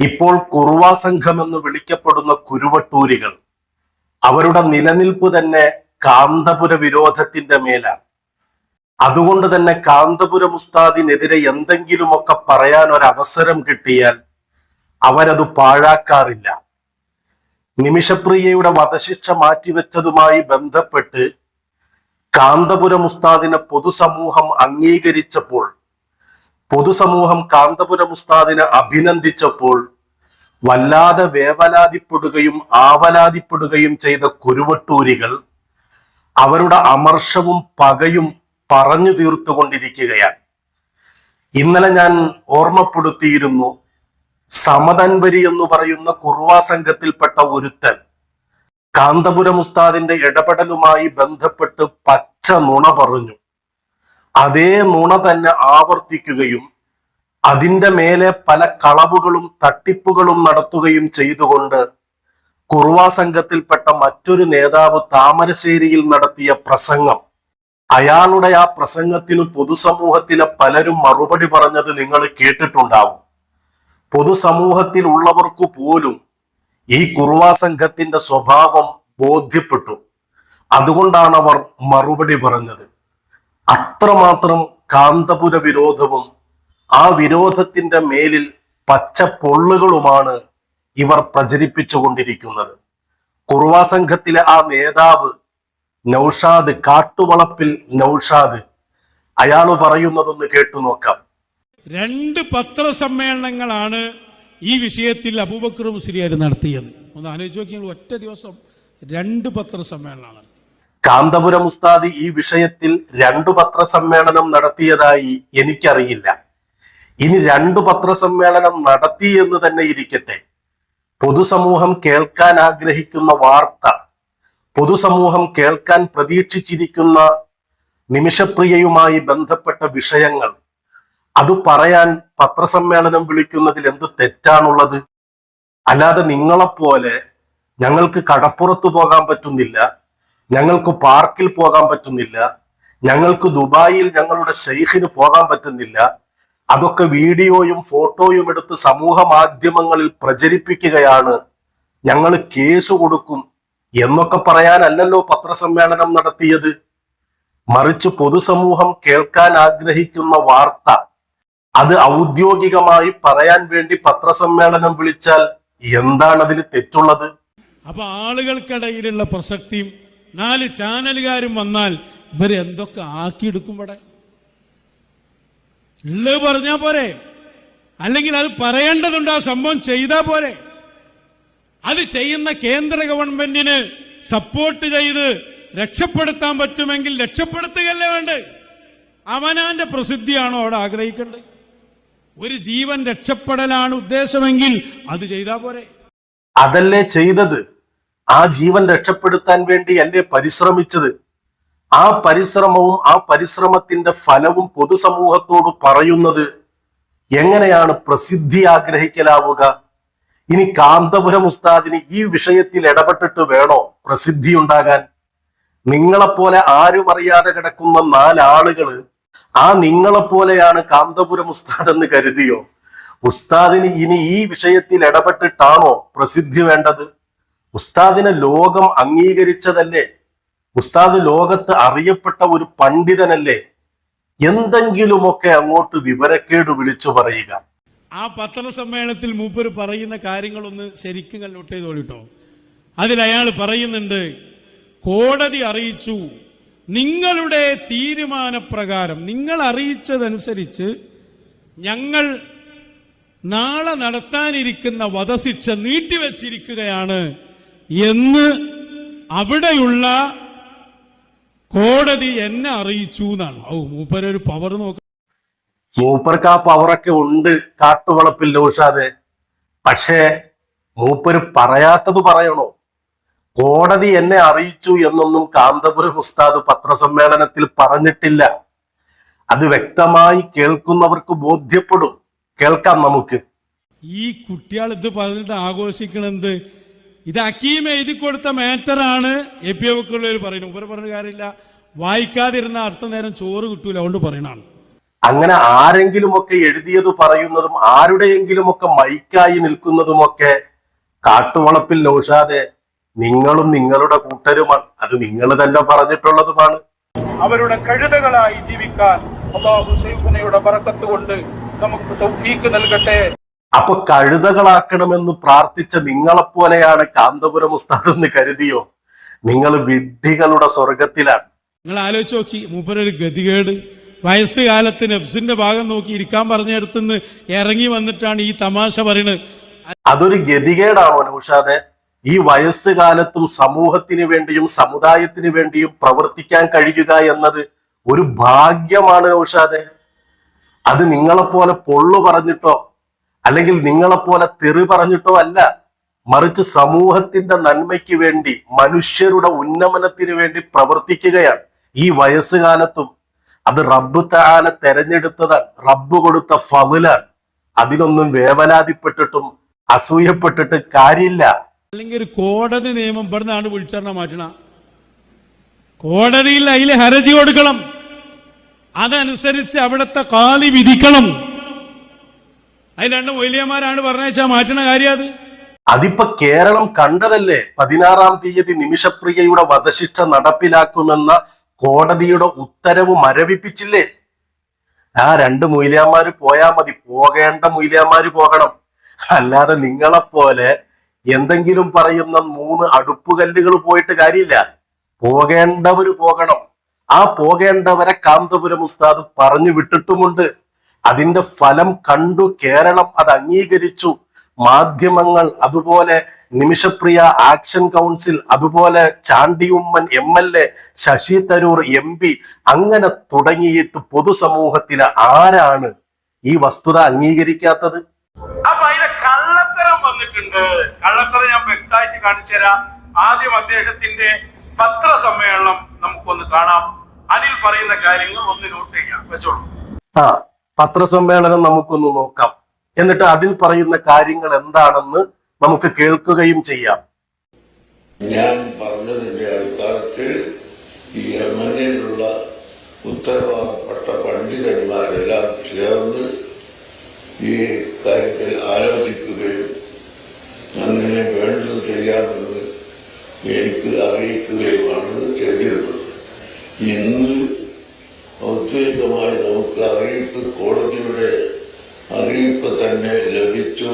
ഇപ്പോൾ കുറുവ സംഘം എന്ന് വിളിക്കപ്പെടുന്ന കുരുവട്ടൂരികൾ അവരുടെ നിലനിൽപ്പ് തന്നെ കാന്തപുര വിരോധത്തിന്റെ മേലാണ്. അതുകൊണ്ട് തന്നെ കാന്തപുരം ഉസ്താദിനെതിരെ എന്തെങ്കിലുമൊക്കെ പറയാൻ ഒരു അവസരം കിട്ടിയാൽ അവരത് പാഴാക്കാറില്ല. നിമിഷപ്രിയയുടെ വധശിക്ഷ മാറ്റിവെച്ചതുമായി ബന്ധപ്പെട്ട് കാന്തപുര ഉസ്താദിനെ പൊതുസമൂഹം അംഗീകരിച്ചപ്പോൾ പൊതുസമൂഹം കാന്തപുരം ഉസ്താദിനെ അഭിനന്ദിച്ചപ്പോൾ വല്ലാതെ വേവലാതിപ്പെടുകയും ആവലാതിപ്പെടുകയും ചെയ്ത കുരുവട്ടൂരികൾ അവരുടെ അമർഷവും പകയും പറഞ്ഞു തീർത്തുകൊണ്ടിരിക്കുകയാണ്. ഇന്നലെ ഞാൻ ഓർമ്മപ്പെടുത്തിയിരുന്നു സമതൻവരി എന്ന് പറയുന്ന കുർവാ സംഘത്തിൽപ്പെട്ട ഒരുത്തൻ. കാന്തപുരം ഉസ്താദിന്റെ ഇടപെടലുമായി ബന്ധപ്പെട്ട് പച്ച നുണ പറഞ്ഞു. അതേ നുണ തന്നെ ആവർത്തിക്കുകയും അതിന്റെ മേലെ പല കളവുകളും തട്ടിപ്പുകളും നടത്തുകയും ചെയ്തുകൊണ്ട് കുർവാ സംഘത്തിൽപ്പെട്ട മറ്റൊരു നേതാവ് താമരശ്ശേരിയിൽ നടത്തിയ പ്രസംഗം. അയാളുടെ ആ പ്രസംഗത്തിന് പൊതുസമൂഹത്തിലെ പലരും മറുപടി പറഞ്ഞത് നിങ്ങൾ കേട്ടിട്ടുണ്ടാവും. പൊതുസമൂഹത്തിൽ ഉള്ളവർക്ക് പോലും ഈ കുർവാ സംഘത്തിന്റെ സ്വഭാവം ബോധ്യപ്പെട്ടു. അതുകൊണ്ടാണ് അവർ മറുപടി പറഞ്ഞത്. അത്രമാത്രം കാന്തപുര വിരോധവും ആ വിരോധത്തിന്റെ മേലിൽ പച്ച പൊള്ളുകളുമാണ് ഇവർ പ്രചരിപ്പിച്ചുകൊണ്ടിരിക്കുന്നത് കുറുവ സംഘത്തിലെ ആ നേതാവ് നൗഷാദ് കാട്ടുവളപ്പിൽ നൗഷാദ് അയാൾ പറയുന്നതൊന്ന് കേട്ടു നോക്കാം. രണ്ട് പത്രസമ്മേളനങ്ങളാണ് ഈ വിഷയത്തിൽ അബൂബക്കർ മുസ്ലിയാർ നടത്തിയത്. ഒന്ന് ആലോചിച്ച് നോക്കിയാൽ ഒറ്റ ദിവസം രണ്ട് പത്രസമ്മേളനമാണ്. കാന്തപുരം ഉസ്താദ് ഈ വിഷയത്തിൽ രണ്ടു പത്രസമ്മേളനം നടത്തിയതായി എനിക്കറിയില്ല. ഇനി രണ്ടു പത്രസമ്മേളനം നടത്തി എന്ന് തന്നെ ഇരിക്കട്ടെ. പൊതുസമൂഹം കേൾക്കാൻ ആഗ്രഹിക്കുന്ന വാർത്ത പൊതുസമൂഹം കേൾക്കാൻ പ്രതീക്ഷിച്ചിരിക്കുന്ന നിമിഷപ്രിയയുമായി ബന്ധപ്പെട്ട വിഷയങ്ങൾ അത് പറയാൻ പത്രസമ്മേളനം വിളിക്കുന്നതിൽ എന്ത് തെറ്റാണുള്ളത്? അല്ലാതെ നിങ്ങളെപ്പോലെ ഞങ്ങൾക്ക് കടപ്പുറത്ത് പോകാൻ പറ്റുന്നില്ല. ഞങ്ങൾക്ക് പാർക്കിൽ പോകാൻ പറ്റുന്നില്ല. ഞങ്ങൾക്ക് ദുബായിൽ ഞങ്ങളുടെ ഷെയ്ഖിന് പോകാൻ പറ്റുന്നില്ല. അതൊക്കെ വീഡിയോയും ഫോട്ടോയും എടുത്ത് സമൂഹ മാധ്യമങ്ങളിൽ പ്രചരിപ്പിക്കുകയാണ്. ഞങ്ങൾ കേസ് കൊടുക്കും എന്നൊക്കെ പറയാനല്ലല്ലോ പത്രസമ്മേളനം നടത്തിയത്. മറിച്ച് പൊതുസമൂഹം കേൾക്കാൻ ആഗ്രഹിക്കുന്ന വാർത്ത. അത് ഔദ്യോഗികമായി പറയാൻ വേണ്ടി പത്രസമ്മേളനം വിളിച്ചാൽ എന്താണ് അതിൽ തെറ്റുള്ളത്? അപ്പൊ ആളുകൾക്കിടയിലുള്ള പ്രസക്തിയും നാല് ചാനലുകാരും വന്നാൽ ഇവർ എന്തൊക്കെ ആക്കിയെടുക്കും ഇവിടെ? ഉള്ളത് പറഞ്ഞാ പോരെ. അല്ലെങ്കിൽ അത് പറയേണ്ടതുണ്ട് ആ സംഭവം ചെയ്താ പോരെ. അത് ചെയ്യുന്ന കേന്ദ്ര ഗവൺമെന്റിന് സപ്പോർട്ട് ചെയ്ത് രക്ഷപ്പെടുത്താൻ പറ്റുമെങ്കിൽ രക്ഷപ്പെടുത്തുകയല്ലേ വേണ്ട അവനാന്റെ പ്രസിദ്ധിയാണോ അവിടെ ആഗ്രഹിക്കേണ്ടത്? ഒരു ജീവൻ രക്ഷപ്പെടലാണ് ഉദ്ദേശമെങ്കിൽ അത് ചെയ്താ പോരെ. അതല്ലേ ചെയ്തത്? ആ ജീവൻ രക്ഷപ്പെടുത്താൻ വേണ്ടി അല്ലേ പരിശ്രമിച്ചത്? ആ പരിശ്രമവും ആ പരിശ്രമത്തിന്റെ ഫലവും പൊതുസമൂഹത്തോട് പറയുന്നത് എങ്ങനെയാണ് പ്രസിദ്ധി ആഗ്രഹിക്കലാവുക? ഇനി കാന്തപുരം ഉസ്താദിന് ഈ വിഷയത്തിൽ ഇടപെട്ടിട്ട് വേണോ പ്രസിദ്ധി ഉണ്ടാകാൻ? നിങ്ങളെപ്പോലെ ആരും അറിയാതെ കിടക്കുന്ന നാലാളുകൾ ആ നിങ്ങളെപ്പോലെയാണ് കാന്തപുരം ഉസ്താദ് എന്ന് കരുതിയോ? ഉസ്താദിന് ഇനി ഈ വിഷയത്തിൽ ഇടപെട്ടിട്ടാണോ പ്രസിദ്ധി വേണ്ടത്? ഉസ്താദിനെ ലോകം അംഗീകരിച്ചതല്ലേ? ഉസ്താദ് ലോകത്ത് അറിയപ്പെട്ട ഒരു പണ്ഡിതനല്ലേ? എന്തെങ്കിലുമൊക്കെ അങ്ങോട്ട് വിവരക്കേട് വിളിച്ചു പറയുക. ആ പത്രസമ്മേളനത്തിൽ മൂപ്പര് പറയുന്ന കാര്യങ്ങളൊന്ന് ശരിക്കും കല്ലോട്ട് ചെയ്തോളിട്ടോ അതിൽ അയാൾ പറയുന്നുണ്ട് കോടതി അറിയിച്ചു നിങ്ങളുടെ തീരുമാനപ്രകാരം നിങ്ങൾ അറിയിച്ചതനുസരിച്ച് ഞങ്ങൾ നാളെ നടത്താനിരിക്കുന്ന വധശിക്ഷ നീട്ടിവെച്ചിരിക്കുകയാണ്. എന്ന് അവിടെയുള്ള കോടതി എന്നെ അറിയിച്ചു എന്നാണ്. ഓ മൂപ്പരൊരു പവർ നോക്ക. മൂപ്പർക്ക് ആ പവറൊക്കെ ഉണ്ട് കാട്ടുവളപ്പിൽ നൗഷാദ് പക്ഷേ മൂപ്പര് പറയാത്തത് പറയണോ? കോടതി എന്നെ അറിയിച്ചു എന്നൊന്നും കാന്തപുരം ഉസ്താദ് പത്രസമ്മേളനത്തിൽ പറഞ്ഞിട്ടില്ല. അത് വ്യക്തമായി കേൾക്കുന്നവർക്ക് ബോധ്യപ്പെടും. കേൾക്കാം നമുക്ക്. ഈ കുട്ടികൾ ഇത് പറഞ്ഞിട്ട് ആഘോഷിക്കണത് ഇത് അക്കീം എഴുതി കൊടുത്ത മാറ്ററാണ് എ പി ഒക്കെ പറയുന്നത്. ഉപരി പറഞ്ഞ കാര്യമില്ല. വായിക്കാതിരുന്ന അടുത്ത നേരം ചോറ് കിട്ടൂല അതുകൊണ്ട് പറയണാണ് അങ്ങനെ ആരെങ്കിലുമൊക്കെ എഴുതിയത് പറയുന്നതും ആരുടെയെങ്കിലുമൊക്കെ മൈക്കായി നിൽക്കുന്നതുമൊക്കെ കാട്ടുവളപ്പിൽ നൗഷാദെ നിങ്ങളും നിങ്ങളുടെ കൂട്ടരുമാണ്. അത് നിങ്ങൾ തന്നെ പറഞ്ഞിട്ടുള്ളതുമാണ്. അവരുടെ കഴുതകളായി ജീവിക്കാൻ അള്ളാഹു സൈഫുനയുടെ ബറക്കത്ത് കൊണ്ട് നമുക്ക് തൗഫീക്ക് നൽകട്ടെ. അപ്പൊ കഴുതകളാക്കണമെന്ന് പ്രാർത്ഥിച്ച നിങ്ങളെപ്പോലെയാണ് കാന്തപുരം ഉസ്താദ് എന്ന് കരുതിയോ? നിങ്ങൾ വിഡ്ഢികളുടെ സ്വർഗത്തിലാണ്. നിങ്ങൾ ആലോചിച്ച് നോക്കി മൂപ്പരൊരു ഗതികേട്. വയസ്സുകാലത്ത് നഫ്സിന്റെ ഭാഗം നോക്കി ഇരിക്കാൻ പറഞ്ഞിടത്തുനിന്ന് ഇറങ്ങി വന്നിട്ടാണ് ഈ തമാശ പറയുന്നത് അതൊരു ഗതികേടാണോ നൗഷാദെ? ഈ വയസ്സുകാലത്തും സമൂഹത്തിന് വേണ്ടിയും സമുദായത്തിന് വേണ്ടിയും പ്രവർത്തിക്കാൻ കഴിയുക എന്നത് ഒരു ഭാഗ്യമാണ് നൗഷാദെ. അത് നിങ്ങളെപ്പോലെ പൊള്ളു പറഞ്ഞിട്ടോ? അല്ലെങ്കിൽ നിങ്ങളെപ്പോലെ തെറി പറഞ്ഞിട്ടോ അല്ല മറിച്ച് സമൂഹത്തിന്റെ നന്മയ്ക്ക് വേണ്ടി മനുഷ്യരുടെ ഉന്നമനത്തിന് വേണ്ടി പ്രവർത്തിക്കുകയാണ്. ഈ വയസ്സുകാലത്തും അത് റബ്ബ് താല തെരഞ്ഞെടുത്തതാണ്. റബ്ബ് കൊടുത്ത ഫതിലാണ്. അതിനൊന്നും വേവലാതിപ്പെട്ടിട്ടും അസൂയപ്പെട്ടിട്ട് കാര്യമില്ല. അല്ലെങ്കിൽ ഒരു കോടതി നിയമം ഇവിടുന്നാണ് വിളിച്ചറിഞ്ഞ മാറ്റണ. കോടതിയിൽ അതിൽ ഹരജി കൊടുക്കണം. അതനുസരിച്ച് അവിടുത്തെ കാലി വിധിക്കണം. അതിൽ രണ്ട് മൊയ്ലിയന്മാരാണ് പറഞ്ഞാൽ മാറ്റണ കാര്യം അത്. അതിപ്പ കേരളം കണ്ടതല്ലേ? പതിനാറാം തീയതി നിമിഷപ്രിയയുടെ വധശിക്ഷ നടപ്പിലാക്കുമെന്ന കോടതിയുടെ ഉത്തരവ് മരവിപ്പിച്ചില്ലേ? ആ രണ്ട് മൂല്യാന്മാര് പോയാ മതി. പോകേണ്ട മൂല്യാന്മാര് പോകണം. അല്ലാതെ നിങ്ങളെപ്പോലെ എന്തെങ്കിലും പറയുന്ന മൂന്ന് അടുപ്പുകല്ലുകൾ പോയിട്ട് കാര്യമില്ല. പോകേണ്ടവര് പോകണം. ആ പോകേണ്ടവരെ കാന്തപുരം ഉസ്താദ് പറഞ്ഞു വിട്ടിട്ടുമുണ്ട്. അതിന്റെ ഫലം കണ്ടു കേരളം അത് അംഗീകരിച്ചു. മാധ്യമങ്ങൾ അതുപോലെ നിമിഷപ്രിയ ആക്ഷൻ കൗൺസിൽ അതുപോലെ Chandy Oommen M L A Shashi Tharoor M P അങ്ങനെ തുടങ്ങിയിട്ട് പൊതുസമൂഹത്തിന് ആരാണ് ഈ വസ്തുത അംഗീകരിക്കാത്തത്? അപ്പൊ അതിലെ കള്ളത്തരം വന്നിട്ടുണ്ട്. കള്ളത്തരം ഞാൻ വ്യക്തമായിട്ട് കാണിച്ചു തരാം. ആദ്യം അദ്ദേഹത്തിന്റെ പത്രസമ്മേളനം നമുക്കൊന്ന് കാണാം. അതിൽ പറയുന്ന കാര്യങ്ങൾ ഒന്ന് നോട്ട് ചെയ്യാം. വെച്ചോളൂ. ആ പത്രസമ്മേളനം നമുക്കൊന്ന് നോക്കാം. എന്നിട്ട് അതിൽ പറയുന്ന കാര്യങ്ങൾ എന്താണെന്ന് നമുക്ക് കേൾക്കുകയും ചെയ്യാം. ഞാൻ പറഞ്ഞതിന്റെ അടിസ്ഥാനത്തിൽ ഈ യമനിലുള്ള പണ്ഡിതന്മാരെല്ലാം ചേർന്ന് ഈ കാര്യത്തിൽ ആലോചിക്കുകയും അങ്ങനെ വേണ്ടത് ചെയ്യാമെന്ന് എനിക്ക് അറിയിക്കുകയുമാണ് ചെയ്തിരുന്നത് ഇന്ന് ഔദ്യോഗികമായി നമുക്ക് അറിയിപ്പ് കോടതിയുടെ അറിയിപ്പ് തന്നെ ലഭിച്ചു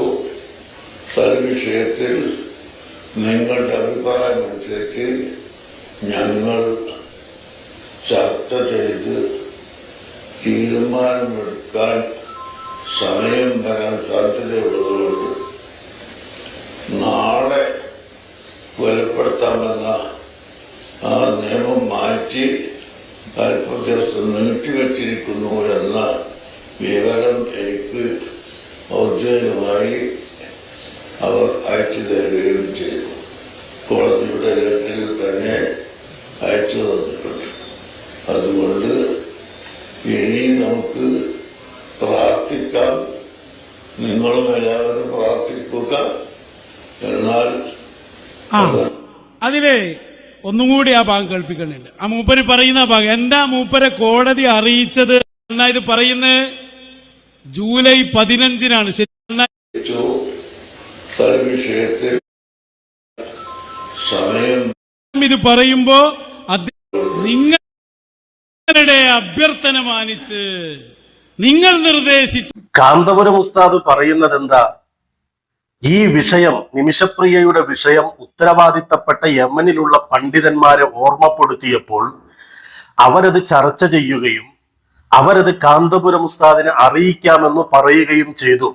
വിഷയത്തിൽ നിങ്ങളുടെ അഭിപ്രായം അനുസരിച്ച് ഞങ്ങൾ ചർച്ച ചെയ്ത് തീരുമാനമെടുക്കാൻ സമയം വരാൻ സാധ്യതയുള്ളതുകൊണ്ട് നാളെ കൊലപ്പെടുത്താമെന്ന ആ നിയമം മാറ്റി അല്പം ദിവസം നീട്ടിവച്ചിരിക്കുന്നു എന്ന വിവരം എനിക്ക് ഔദ്യോഗികമായി അവർ അയച്ചു തരികയും ചെയ്തു. കോടതിയുടെ ലെറ്ററിൽ തന്നെ അയച്ചു തന്നിട്ടുണ്ട്. അതുകൊണ്ട് ഇനി നമുക്ക് പ്രാർത്ഥിക്കാം. നിങ്ങളും എല്ലാവരും പ്രാർത്ഥിക്കുക. എന്നാൽ അതിലെ ഒന്നും കൂടി ആ ഭാഗം കേൾപ്പിക്കുന്നുണ്ട്. ആ മൂപ്പര് പറയുന്ന ഭാഗം. എന്താ മൂപ്പരെ കോടതി അറിയിച്ചത്? എന്നാ ഇത് പറയുന്നത് ജൂലൈ പതിനഞ്ചിനാണ്. ശരി വിഷയത്തിൽ സമയം ഇത് പറയുമ്പോ അത് നിങ്ങളുടെ അഭ്യർത്ഥന മാനിച്ച് നിങ്ങൾ നിർദ്ദേശിച്ചു കാന്തപുരം ഉസ്താദ് പറയുന്നത് എന്താ ഈ വിഷയം നിമിഷപ്രിയയുടെ വിഷയം ഉത്തരവാദിത്തപ്പെട്ട യമനിലുള്ള പണ്ഡിതന്മാരെ ഓർമ്മപ്പെടുത്തിയപ്പോൾ അവരത് ചർച്ച ചെയ്യുകയും അവരത് കാന്തപുരം ഉസ്താദിനെ അറിയിക്കാമെന്ന് പറയുകയും ചെയ്തു.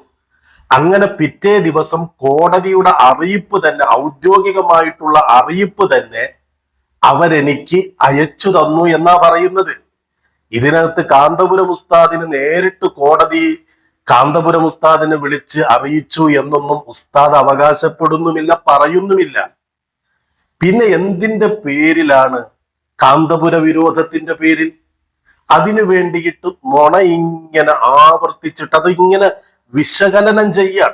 അങ്ങനെ പിറ്റേ ദിവസം കോടതിയുടെ അറിയിപ്പ് തന്നെ ഔദ്യോഗികമായിട്ടുള്ള അറിയിപ്പ് തന്നെ അവരെനിക്ക് അയച്ചു തന്നു എന്നാ പറയുന്നത്. ഇതിനകത്ത് കാന്തപുരം ഉസ്താദിന് നേരിട്ട് കോടതി കാന്തപുരം ഉസ്താദിനെ വിളിച്ച് അറിയിച്ചു എന്നൊന്നും ഉസ്താദ് അവകാശപ്പെടുന്നുമില്ല പറയുന്നുമില്ല. പിന്നെ എന്തിന്റെ പേരിലാണ് കാന്തപുര വിരോധത്തിന്റെ പേരിൽ? അതിനു വേണ്ടിയിട്ട് നുണ ഇങ്ങനെ ആവർത്തിച്ചിട്ട് അത് ഇങ്ങനെ വിശകലനം ചെയ്യാൻ.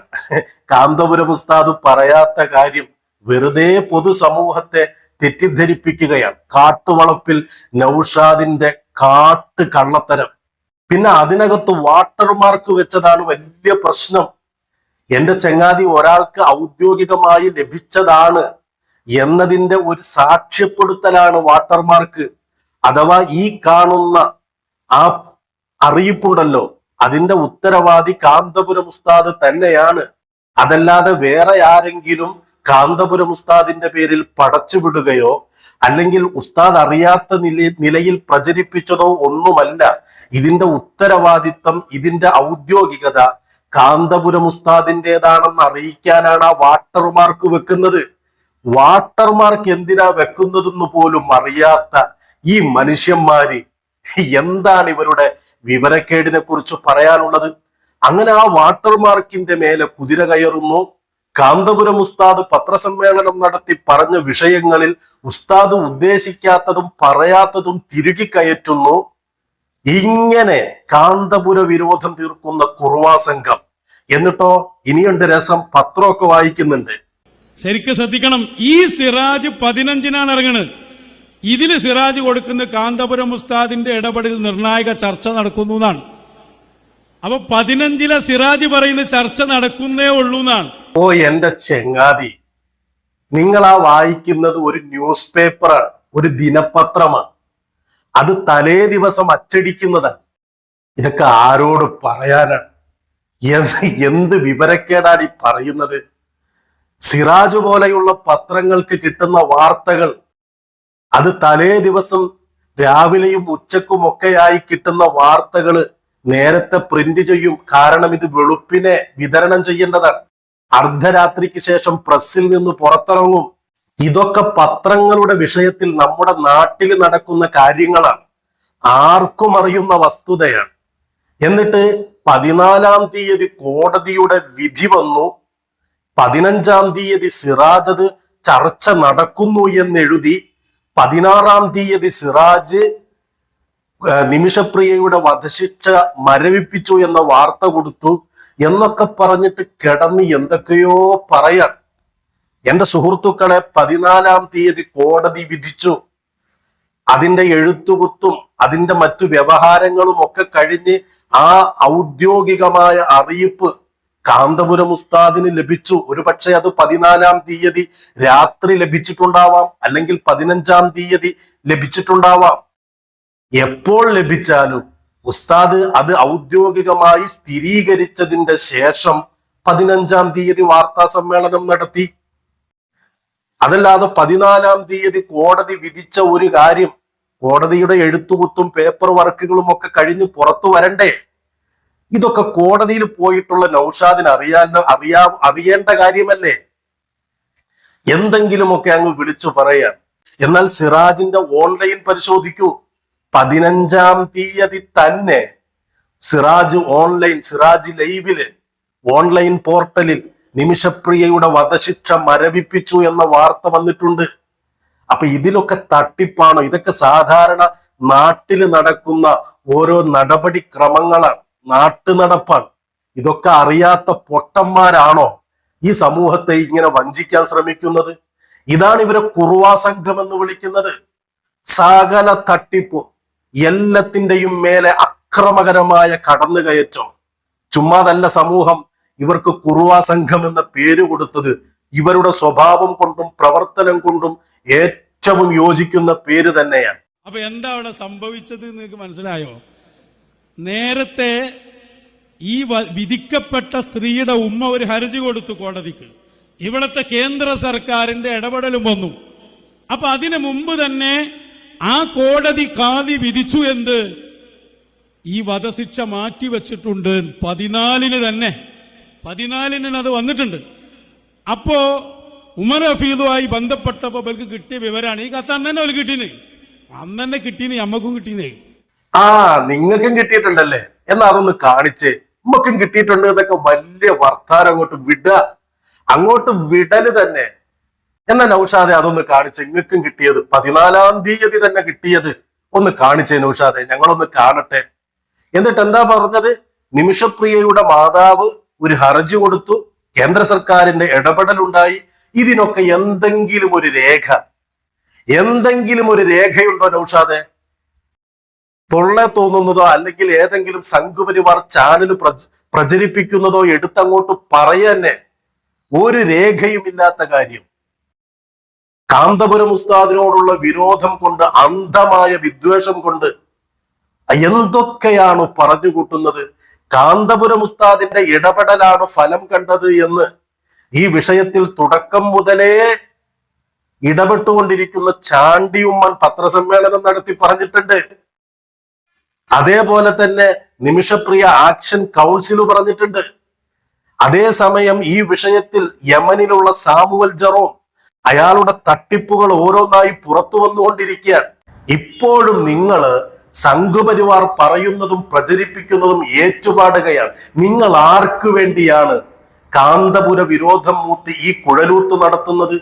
കാന്തപുരം ഉസ്താദ് പറയാത്ത കാര്യം വെറുതെ പൊതുസമൂഹത്തെ തെറ്റിദ്ധരിപ്പിക്കുകയാണ്. കാട്ടുവളപ്പിൽ നൗഷാദിന്റെ കാട്ട് കള്ളത്തരം. പിന്നെ അതിനകത്ത് വാട്ടർമാർക്ക് വെച്ചതാണ് വലിയ പ്രശ്നം. എന്റെ ചങ്ങാതി ഒരാൾക്ക് ഔദ്യോഗികമായി ലഭിച്ചതാണ് എന്നതിന്റെ ഒരു സാക്ഷ്യപ്പെടുത്തലാണ് വാട്ടർമാർക്ക് അഥവാ ഈ കാണുന്ന ആ അറിയിപ്പുണ്ടല്ലോ അതിന്റെ ഉത്തരവാദി കാന്തപുരം ഉസ്താദ് തന്നെയാണ്. അതല്ലാതെ വേറെ ആരെങ്കിലും കാന്തപുരം ഉസ്താദിന്റെ പേരിൽ പടച്ചുവിടുകയോ അല്ലെങ്കിൽ ഉസ്താദ് അറിയാത്ത നില നിലയിൽ പ്രചരിപ്പിച്ചതോ ഒന്നുമല്ല. ഇതിന്റെ ഉത്തരവാദിത്തം ഇതിന്റെ ഔദ്യോഗികത കാന്തപുരം ഉസ്താദിന്റെതാണെന്ന് അറിയിക്കാനാണ് ആ വാട്ടർമാർക്ക് വെക്കുന്നത്. വാട്ടർമാർക്ക് എന്തിനാ വെക്കുന്നതെന്ന് പോലും അറിയാത്ത ഈ മനുഷ്യന്മാര് എന്താണ് ഇവരുടെ വിവരക്കേടിനെ കുറിച്ച് പറയാനുള്ളത്? അങ്ങനെ ആ വാട്ടർമാർക്കിന്റെ മേലെ കുതിര കയറുന്നു. കാന്തപുരം ഉസ്താദ് പത്രസമ്മേളനം നടത്തി പറഞ്ഞ വിഷയങ്ങളിൽ ഉസ്താദ് ഉദ്ദേശിക്കാത്തതും പറയാത്തതും തിരുകി കയറ്റുന്നു. ഇങ്ങനെ കാന്തപുര വിരോധം തീർക്കുന്ന കുറുവാ സംഘം. എന്നിട്ടോ ഇനിയുണ്ട് രസം പത്രമൊക്കെ വായിക്കുന്നുണ്ട്. ശരിക്കും ശ്രദ്ധിക്കണം ഈ സിറാജ് പതിനഞ്ചിനാണ് ഇറങ്ങുന്നത് ഇതിൽ സിറാജ് കൊടുക്കുന്ന കാന്തപുരം ഉസ്താദിന്റെ ഇടപെടൽ നിർണായക ചർച്ച നടക്കുന്നു എന്നാണ്. അപ്പൊ പതിനഞ്ചിലെ സിറാജ് പറയുന്ന ചർച്ച നടക്കുന്നേ ഉള്ളൂ എന്നാണ്. ഓ എന്റെ ചെങ്ങാതി. നിങ്ങൾ ആ വായിക്കുന്നത് ഒരു ന്യൂസ് പേപ്പറാണ് ഒരു ദിനപത്രമാണ്. അത് തലേ ദിവസം അച്ചടിക്കുന്നതാണ്. ഇതൊക്കെ ആരോട് പറയാനാണ്? എന്ത് എന്ത് വിവരക്കേടാണ് ഈ പറയുന്നത്? സിറാജ് പോലെയുള്ള പത്രങ്ങൾക്ക് കിട്ടുന്ന വാർത്തകൾ അത് തലേ ദിവസം രാവിലെയും ഉച്ചക്കും ഒക്കെയായി കിട്ടുന്ന വാർത്തകൾ നേരത്തെ പ്രിന്റ് ചെയ്യും. കാരണം ഇത് വെളുപ്പിനെ വിതരണം ചെയ്യേണ്ടതാണ്. അർദ്ധരാത്രിക്ക് ശേഷം പ്രസ്സിൽ നിന്ന് പുറത്തിറങ്ങും. ഇതൊക്കെ പത്രങ്ങളുടെ വിഷയത്തിൽ നമ്മുടെ നാട്ടിൽ നടക്കുന്ന കാര്യങ്ങളാണ്. ആർക്കും അറിയുന്ന വസ്തുതയാണ്. എന്നിട്ട് പതിനാലാം തീയതി കോടതിയുടെ വിധി വന്നു. പതിനഞ്ചാം തീയതി സിറാജത് ചർച്ച നടക്കുന്നു എന്നെഴുതി. പതിനാറാം തീയതി സിറാജ് നിമിഷപ്രിയയുടെ വധശിക്ഷ മരവിപ്പിച്ചു എന്ന വാർത്ത കൊടുത്തു. എന്നൊക്കെ പറഞ്ഞിട്ട് കിടന്ന് എന്തൊക്കെയോ പറയാൻ. എന്റെ സുഹൃത്തുക്കളെ പതിനാലാം തീയതി കോടതി വിധിച്ചു. അതിന്റെ എഴുത്തുകുത്തും അതിന്റെ മറ്റു വ്യവഹാരങ്ങളും ഒക്കെ കഴിഞ്ഞ് ആ ഔദ്യോഗികമായ അറിയിപ്പ് കാന്തപുരം ഉസ്താദിന് ലഭിച്ചു. ഒരുപക്ഷെ അത് പതിനാലാം തീയതി രാത്രി ലഭിച്ചിട്ടുണ്ടാവാം അല്ലെങ്കിൽ പതിനഞ്ചാം തീയതി ലഭിച്ചിട്ടുണ്ടാവാം. എപ്പോൾ ലഭിച്ചാലും ഉസ്താദ് അത് ഔദ്യോഗികമായി സ്ഥിരീകരിച്ചതിന്റെ ശേഷം പതിനഞ്ചാം തീയതി വാർത്താ സമ്മേളനം നടത്തി. അതല്ലാതെ പതിനാലാം തീയതി കോടതി വിധിച്ച ഒരു കാര്യം കോടതിയുടെ എഴുത്തുകുത്തും പേപ്പർ വർക്കുകളും ഒക്കെ കഴിഞ്ഞ് പുറത്തു വരണ്ടേ? ഇതൊക്കെ കോടതിയിൽ പോയിട്ടുള്ള നൌഷാദിന് അറിയാൻ അറിയാ അറിയേണ്ട കാര്യമല്ലേ? എന്തെങ്കിലുമൊക്കെ അങ്ങ് വിളിച്ചു പറയാണ്. എന്നാൽ സിറാജിന്റെ ഓൺലൈൻ പരിശോധിക്കൂ. പതിനഞ്ചാം തീയതി തന്നെ സിറാജ് ഓൺലൈൻ സിറാജ് ലൈവിൽ ഓൺലൈൻ പോർട്ടലിൽ നിമിഷപ്രിയയുടെ വധശിക്ഷ മരവിപ്പിച്ചു എന്ന വാർത്ത വന്നിട്ടുണ്ട്. അപ്പൊ ഇതിലൊക്കെ തട്ടിപ്പാണോ? ഇതൊക്കെ സാധാരണ നാട്ടിൽ നടക്കുന്ന ഓരോ നടപടിക്രമങ്ങളാണ് നാട്ടു നടപ്പാണ്. ഇതൊക്കെ അറിയാത്ത പൊട്ടന്മാരാണോ ഈ സമൂഹത്തെ ഇങ്ങനെ വഞ്ചിക്കാൻ ശ്രമിക്കുന്നത്? ഇതാണ് ഇവരെ കുറുവാ സംഘം എന്ന് വിളിക്കുന്നത്. സകല തട്ടിപ്പും. എല്ലാത്തിന്റെയും മേലെ അക്രമകരമായ കടന്നുകയറ്റം. ചുമ്മാതല്ല സമൂഹം ഇവർക്ക് കുറുവാ സംഘം എന്ന പേര് കൊടുത്തത് ഇവരുടെ സ്വഭാവം കൊണ്ടും പ്രവർത്തനം കൊണ്ടും ഏറ്റവും യോജിക്കുന്ന പേര് തന്നെയാണ്. അപ്പൊ എന്താ അവിടെ സംഭവിച്ചത് നിങ്ങൾക്ക് മനസ്സിലായോ? നേരത്തെ ഈ വിധിക്കപ്പെട്ട സ്ത്രീയുടെ ഉമ്മ ഒരു ഹർജി കൊടുത്തു കോടതിക്ക്. ഇവിടുത്തെ കേന്ദ്ര സർക്കാരിന്റെ ഇടപെടലും വന്നു. അപ്പൊ അതിനു മുമ്പ് തന്നെ ആ കോടതി കാതി വിധിച്ചു എന്ത്? ഈ വധശിക്ഷ മാറ്റി വെച്ചിട്ടുണ്ട് പതിനാലിന് തന്നെ. പതിനാലിന് അത് വന്നിട്ടുണ്ട്. അപ്പോ ഉമർ ഹഫീദുമായി ബന്ധപ്പെട്ടപ്പോൾ അവർക്ക് കിട്ടിയ വിവരമാണ് ഈ കത്ത് അന്ന് തന്നെ കിട്ടീനെ. കിട്ടീന് അന്ന് തന്നെ കിട്ടീന് നമ്മക്കും കിട്ടീനെ. ആ നിങ്ങൾക്കും കിട്ടിയിട്ടുണ്ടല്ലേ? എന്നാ അതൊന്ന് കാണിച്ച്. നമ്മക്കും കിട്ടിയിട്ടുണ്ട് എന്നൊക്കെ വലിയ വർത്താനം അങ്ങോട്ട് വിട അങ്ങോട്ട് വിടൽ തന്നെ. എന്നാ നൌഷാദെ അതൊന്ന് കാണിച്ച് നിങ്ങൾക്കും കിട്ടിയത് പതിനാലാം തീയതി തന്നെ കിട്ടിയത് ഒന്ന് കാണിച്ചേ നൌഷാദെ ഞങ്ങളൊന്ന് കാണട്ടെ. എന്നിട്ട് എന്താ പറഞ്ഞത്? നിമിഷപ്രിയയുടെ മാതാവ് ഒരു ഹർജി കൊടുത്തു കേന്ദ്ര സർക്കാരിന്റെ ഇടപെടലുണ്ടായി. ഇതിനൊക്കെ എന്തെങ്കിലും ഒരു രേഖ എന്തെങ്കിലും ഒരു രേഖയുണ്ടോ നൌഷാദെ? തൊള്ള തോന്നുന്നതോ അല്ലെങ്കിൽ ഏതെങ്കിലും സംഘപരിവാർ ചാനൽ പ്രചരിപ്പിക്കുന്നതോ എടുത്തങ്ങോട്ട് പറയന്നെ. ഒരു രേഖയുമില്ലാത്ത കാര്യം. കാന്തപുരം ഉസ്താദിനോടുള്ള വിരോധം കൊണ്ട് അന്ധമായ വിദ്വേഷം കൊണ്ട് എന്തൊക്കെയാണ് പറഞ്ഞു കൂട്ടുന്നത്? കാന്തപുരം ഉസ്താദിന്റെ ഇടപെടലാണ് ഫലം കണ്ടത് എന്ന് ഈ വിഷയത്തിൽ തുടക്കം മുതലേ ഇടപെട്ടുകൊണ്ടിരിക്കുന്ന ചാണ്ടിയുമ്മൻ പത്രസമ്മേളനം നടത്തി പറഞ്ഞിട്ടുണ്ട്. അതേപോലെ തന്നെ നിമിഷപ്രിയ ആക്ഷൻ കൗൺസിൽ പറഞ്ഞിട്ടുണ്ട്. അതേസമയം ഈ വിഷയത്തിൽ യമനിലുള്ള സാമുവൽ ജറോം അയാളുടെ തട്ടിപ്പുകൾ ഓരോന്നായി പുറത്തു വന്നുകൊണ്ടിരിക്കുകയാണ്. ഇപ്പോഴും നിങ്ങൾ സംഘപരിവാർ പറയുന്നതും പ്രചരിപ്പിക്കുന്നതും ഏറ്റുപാടുകയാണ്. നിങ്ങൾ ആർക്കു വേണ്ടിയാണ് കാന്തപുര വിരോധം മൂത്ത് ഈ കുഴലൂത്ത് നടത്തുന്നത്?